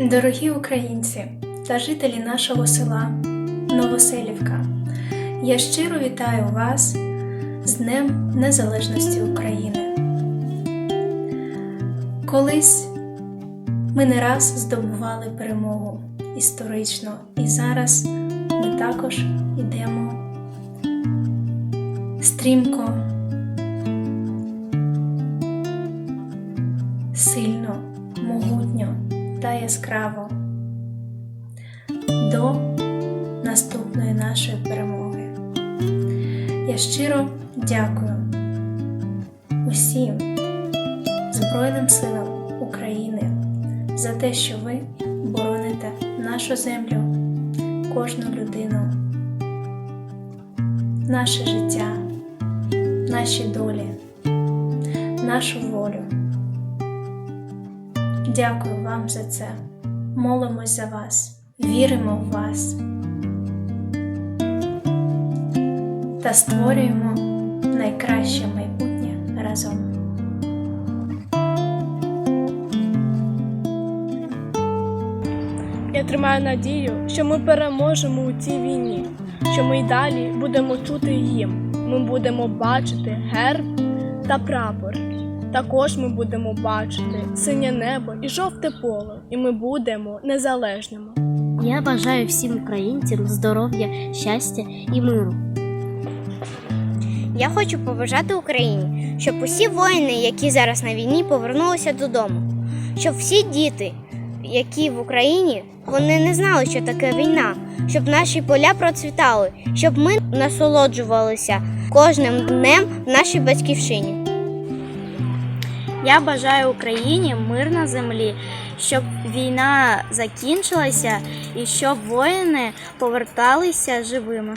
Дорогі українці та жителі нашого села Новоселівка, я щиро вітаю вас з Днем Незалежності України. Колись ми не раз здобували перемогу історично, і зараз ми також йдемо стрімко, сильно, могутньо та яскраво до наступної нашої перемоги. Я щиро дякую усім Збройним силам України за те, що ви бороните нашу землю, кожну людину, наше життя, наші долі, нашу волю. Дякую вам за це. Молимось за вас, віримо в вас та створюємо найкраще майбутнє разом. Я тримаю надію, що ми переможемо у цій війні, що ми й далі будемо чути їм. Ми будемо бачити герб та прапор. Також ми будемо бачити синє небо і жовте поле, і ми будемо незалежними. Я бажаю всім українцям здоров'я, щастя і миру. Я хочу побажати Україні, щоб усі воїни, які зараз на війні, повернулися додому, щоб всі діти, які в Україні, вони не знали, що таке війна, щоб наші поля процвітали, щоб ми насолоджувалися кожним днем в нашій батьківщині. Я бажаю Україні мир на землі, щоб війна закінчилася і щоб воїни поверталися живими.